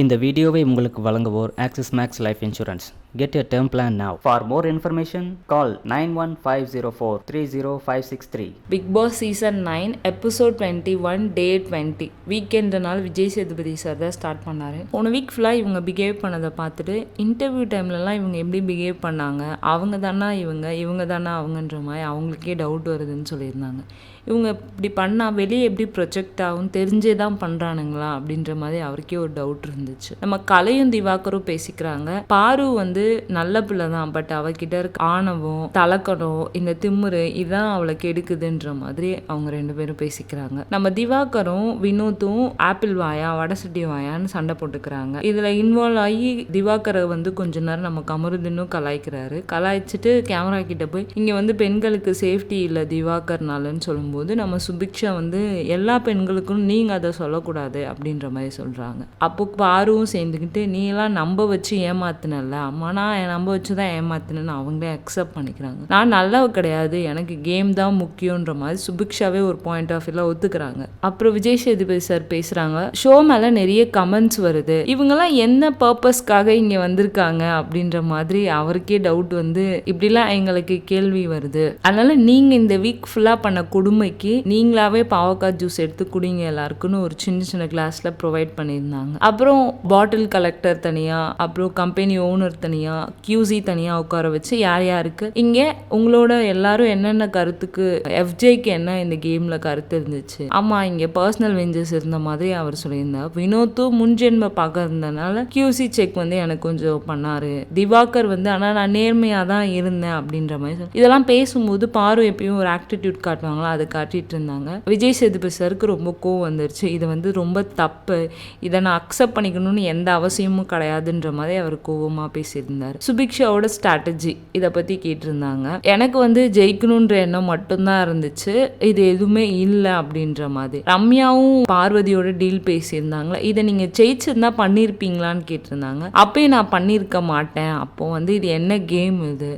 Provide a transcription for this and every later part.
இந்த வீடியோவை உங்களுக்கு வழங்குவோர் Axis Max Life insurance get a term plan now for more information call nine one five zero four three zero five six three Bigg Boss season nine episode twenty one day twenty வீக்கெண்டுனால Vijay Sethupathi sir தான் start பண்ணார். போன week ஃபுல்லாக இவங்க behave பண்ணதை பார்த்துட்டு interview டைம்லலாம் இவங்க எப்படி பிஹேவ் பண்ணாங்க? அவங்க தானா இவங்க? இவங்க தானா அவங்கன்ற மாதிரி அவங்களுக்கே டவுட் வருதுன்னு சொல்லியிருந்தாங்க. இவங்க இப்படி பண்ணால் வெளியே எப்படி ப்ரொஜெக்ட் ஆகும் தெரிஞ்சே தான் பண்ணுறானுங்களா அப்படின்ற மாதிரி அவருக்கே ஒரு டவுட் இருந்துச்சு. நம்ம கலையும் திவாகரும் பேசிக்கிறாங்க. பாரு வந்து நல்ல பிள்ளை தான் பட் அவகிட்ட இருக்க ஆணவம் தலக்கணம் இந்த திம்முரு இதான் அவளை கெடுக்குதுன்ற மாதிரி அவங்க ரெண்டு பேரும் பேசிக்கிறாங்க. நம்ம திவாகரும் வினோத்தும் ஆப்பிள் வாயா வடசட்டி வாயான்னு சண்டை போட்டுக்கிறாங்க. இதில் இன்வால்வ் ஆகி திவாகரை வந்து கொஞ்ச நேரம் நம்ம கமருதினும் கலாய்க்கிறாரு. கலாய்ச்சிட்டு கேமரா கிட்ட போய் இங்கே வந்து பெண்களுக்கு சேஃப்டி இல்லை திவாகர்னாலன்னு சொல்லும்போது நம்ம சுபிக்ஷா வந்து எல்லா பெண்களுக்கும் நீங்கள் அதை சொல்லக்கூடாது அப்படின்ற மாதிரி சொல்கிறாங்க அப்போ பாருவும் சேர்ந்துக்கிட்டு நீலாம் நம்ப வச்சு ஏமாத்தினல்ல அம்மா நான் நம்ப வச்சு தான் ஏமாத்தினேன்னு அவங்களே அக்செப்ட் பண்ணிக்கிறாங்க. நான் நல்லவ கிடையாது எனக்கு கேம் தான் முக்கியன்ற மாதிரி சுபிக்ஷாவே ஒரு பாயிண்ட் ஆஃப் வியூவில் ஒத்துக்கிறாங்க. அப்புறம் விஜய் சேதுபதி சார் பேசுகிறாங்க ஷோ மேலே நிறைய கமெண்ட்ஸ் வருது. இவங்கெல்லாம் என்ன பர்பஸ்க்காக இங்கே வந்திருக்காங்க? அப்படின்ற மாதிரி அவருக்கே டவுட் வந்து இப்படிலாம் எங்களுக்கு கேள்வி வருது. அதனால நீங்கள் இந்த வீக் ஃபுல்லாக பண்ண கொடுமைக்கு நீங்களாவே பாவக்காய் ஜூஸ் எடுத்து குடிங்க எல்லாருக்குன்னு ஒரு சின்ன சின்ன கிளாஸில் ப்ரொவைட் பண்ணியிருந்தாங்க. அப்புறம் பாட்டில் கலெக்டர் தனியாக அப்புறம் கம்பெனி ஓனர் தனியாக கியூசி தனியாக உட்கார வச்சு யார் யாருக்கு? இங்கே உங்களோட எல்லாரும் என்னென்ன கருத்துக்கு எஃப்ஜேக்கு என்ன இந்த கேமில் கருத்து இருந்துச்சு? ஆமாம் இங்கே பர்சனல் வெஞ்சஸ் இருந்த மாதிரி அவர் சொல்லியிருந்தார். வினோத்தும் முன்ஜென்ம பார்க்க இருந்தனால கியூசி செக் வந்து எனக்கு கொஞ்சம் பண்ணாரு. திவாகர் வந்து ஆனால் நான் நேர்மையாக தான் இருந்தேன் அப்படின்ற மாதிரி சொல்லி- இதெல்லாம் பேசும்போது பாரு எப்பயும் ஒரு ஆக்டிடியூட் காட்டுவாங்களோ? அதை காட்டிட்டு இருந்தாங்க. விஜய் சேதுபதி சருக்கு ரொம்ப கோவம் வந்துருச்சு. இது வந்து ரொம்ப தப்பு. இதை நான் அக்செப்ட் பண்ணிக்கணும்னு எந்த அவசியமும் கிடையாதுன்ற மாதிரி அவர் கோபமாக பேசியிருந்தார். சுபிக்ஷாவோட ஸ்ட்ராட்டஜி இதை பற்றி கேட்டிருந்தாங்க. எனக்கு வந்து ஜெயிக்கணுன்ற எண்ணம் மட்டும்தான் இருந்துச்சு. இது எதுவுமே இல்லை அப்படின்ற மாதிரி. ரம்யாவும் பார்வதியோட டீல் பேசியிருந்தாங்களே? இதை நீங்கள் ஜெயிச்சிருந்தா பண்ணியிருப்பீங்களான்னு கேட்டிருந்தாங்க. அப்பயும் நான் பண்ணியிருக்க மாட்டேன். அப்போ வந்து இது என்ன கேம் இது?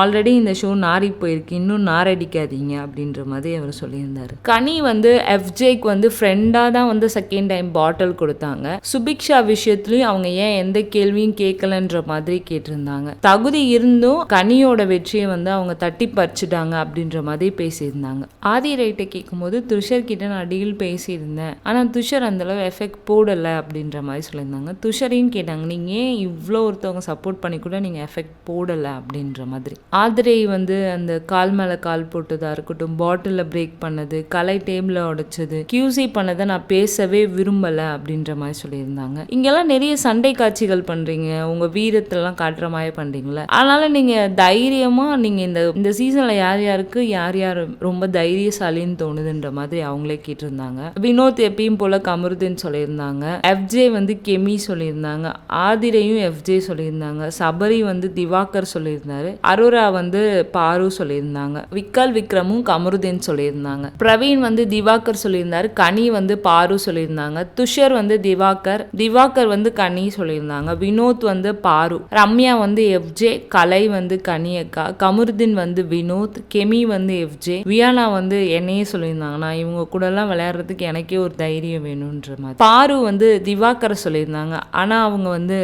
ஆல்ரெடி இந்த ஷோ நாரி போயிருக்கு. இன்னும் நாரடிக்காதீங்க அப்படின்ற மாதிரி அவர் சொல்லியிருந்தாரு. கனி வந்து எஃப்ஜேக்கு வந்து ஃப்ரெண்டாக தான் வந்து செகண்ட் டைம் பாட்டில் கொடுத்தாங்க. சுபிக்ஷா விஷயத்துலையும் அவங்க ஏன் எந்த கேள்வியும் கேட்கலன்ற மாதிரி கேட்டிருந்தாங்க. தகுதி இருந்தும் கனியோட வெற்றியை வந்து அவங்க தட்டி பறிச்சுட்டாங்க அப்படின்ற மாதிரி பேசியிருந்தாங்க. ஆதி ரைட்டை கேட்கும்போது துஷர் கிட்ட நான் டீல் பேசியிருந்தேன். ஆனால் துஷர் அந்த அளவு எஃபெக்ட் போடலை அப்படின்ற மாதிரி சொல்லியிருந்தாங்க. துஷரையும் கேட்டாங்க நீங்கள் ஏன் இவ்வளோ ஒருத்தவங்க சப்போர்ட் பண்ணி கூட நீங்கள் எஃபெக்ட் போடலை? அப்படின்ற மாதிரி. ஆதிரை வந்து அந்த கால் மேலே கால் போட்டதாக இருக்கட்டும் பாட்டிலில் பிரேக் பண்ணது கலை டேபிளை உடைச்சது கியூசி பண்ணதை நான் பேசவே விரும்பலை அப்படின்ற மாதிரி சொல்லியிருந்தாங்க. இங்கெல்லாம் நிறைய சண்டை காட்சிகள் பண்றீங்க. உங்க வீரத்தெல்லாம் காட்டுற மாதிரி பண்றீங்களா அதனால நீங்க தைரியமா நீங்க இந்த இந்த சீசன்ல யார் யாருக்கு யார் யார் ரொம்ப தைரியசாலின்னு தோணுதுன்ற மாதிரி அவங்களே கேட்டிருந்தாங்க. வினோத் எப்பயும் போல கமருதுன்னு சொல்லியிருந்தாங்க. எஃப்ஜே வந்து கெமி சொல்லியிருந்தாங்க. ஆதிரையும் எஃப்ஜே சொல்லியிருந்தாங்க. சபரி வந்து திவாகர் சொல்லியிருந்தாரு. அரோரா வந்து பாரு சொல்லியிருந்தாங்க. விக்கல் விக்ரமும் கமருதீன் சொல்லியிருந்தாங்க. பிரவீன் வந்து திவாகர் சொல்லியிருந்தாரு. கனி வந்து பாரு சொல்லியிருந்தாங்க. துஷர் வந்து திவாகர். திவாகர் வந்து கனி சொல்லியிருந்தாங்க வினோத் வந்து பாரு ரம்யா வந்து எஃப்ஜே கலை வந்து கனியக்கா கமருதீன் வந்து வினோத் கெமி வந்து எஃப்ஜே வியானா வந்து என்னையே சொல்லியிருந்தாங்க நான் இவங்க கூட எல்லாம் விளையாடுறதுக்கு எனக்கே ஒரு தைரியம் வேணுன்ற மாதிரி. பாரு வந்து திவாகரை சொல்லியிருந்தாங்க ஆனா அவங்க வந்து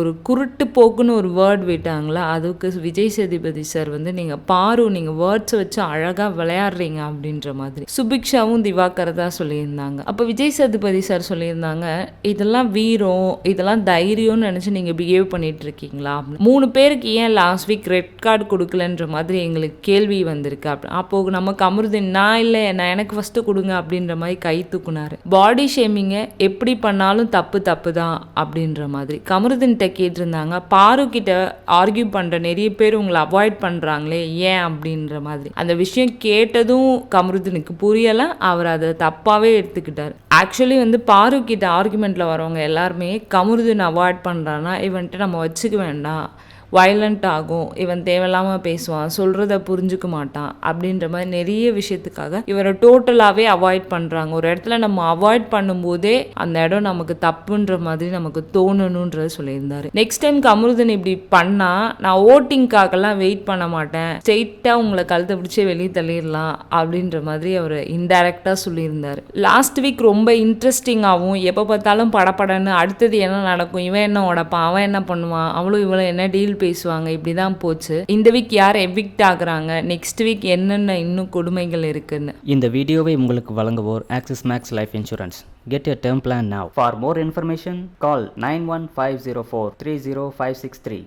ஒரு குருட்டு போக்குன்னு ஒரு வேர்ட் விட்டாங்களா அதுக்கு விஜய் சேதுபதி சார் வந்து நீங்க பாரு நீங்க வேர்ட்ஸை வச்சு அழகா விளையாடுறீங்க அப்படின்ற மாதிரி. சுபிக்ஷாவும் திவாகர் தான் சொல்லியிருந்தாங்க. அப்ப விஜய் சேதுபதி சார் சொல்லியிருந்தாங்க இதெல்லாம் வீரம் இதெல்லாம் தைரியம்னு நினச்சி நீங்கள் பிஹேவ் பண்ணிட்டு இருக்கீங்களா? அப்படின்னு. மூணு பேருக்கு ஏன் லாஸ்ட் வீக் ரெட் கார்டு கொடுக்கலன்ற மாதிரி எங்களுக்கு கேள்வி வந்திருக்கு. அப்படி அப்போது நமக்கு அமிர்தன் நான் இல்லை நான் எனக்கு ஃபஸ்ட்டு கொடுங்க அப்படின்ற மாதிரி கை தூக்குனாரு. பாடி ஷேமிங்கை எப்படி பண்ணாலும் தப்பு தப்பு தான் அப்படின்ற மாதிரி. கமருதன்கிட்ட கேட்டிருந்தாங்க. பாருக்கிட்ட ஆர்கியூ பண்ணுற நிறைய பேர் உங்களை அவாய்ட் பண்ணுறாங்களே ஏன் அப்படின்ற மாதிரி. அந்த விஷயம் கேட்டதும் கமருதனுக்கு புரியலை. அவர் அதை தப்பாகவே எடுத்துக்கிட்டார். ஆக்சுவலி வந்து பாருக்கிட்ட ஆர்குமெண்ட்டில் வரவங்க எல்லாம் கமுருதுன்னு அவாய்ட் பண்றான்னா இவன்ட்டு நம்ம வச்சுக்க வேண்டாம். வயலண்ட் ஆகும். இவன் தேவையில்லாமல் பேசுவான். சொல்கிறத புரிஞ்சுக்க மாட்டான். அப்படின்ற மாதிரி நிறைய விஷயத்துக்காக இவரை டோட்டலாகவே அவாய்ட் பண்ணுறாங்க ஒரு இடத்துல நம்ம அவாய்ட் பண்ணும்போதே அந்த இடம் நமக்கு தப்புன்ற மாதிரி நமக்கு தோணணுன்றத சொல்லியிருந்தாரு. நெக்ஸ்ட் டைம் கமருதன் இப்படி பண்ணா நான் ஓட்டிங்காகலாம் வெயிட் பண்ண மாட்டேன். ஸ்ட்ரெயிட்டாக உங்களை கழுத்தை பிடிச்சி வெளியே தள்ளிடலாம் அப்படின்ற மாதிரி அவர் இன்டைரக்டாக சொல்லியிருந்தார். லாஸ்ட் வீக் ரொம்ப இன்ட்ரெஸ்டிங்காகவும் எப்போ பார்த்தாலும் படபடன்னு அடுத்தது என்ன நடக்கும்? இவன் என்ன உடப்பான்? அவன் என்ன பண்ணுவான்? அவளும் இவளும் என்ன டீல் பேசுவாங்க. இப்படி தான் போச்சு. இந்த வீக் யார் எவிக்ட் ஆகுறாங்க? நெக்ஸ்ட் வீக் என்னென்ன இன்னும் கொடுமைகள் இருக்குன்னு. இந்த வீடியோவை உங்களுக்கு வழங்குவோர் Axis Max Life insurance get your term plan now. For more information call nine one five zero four three zero five six three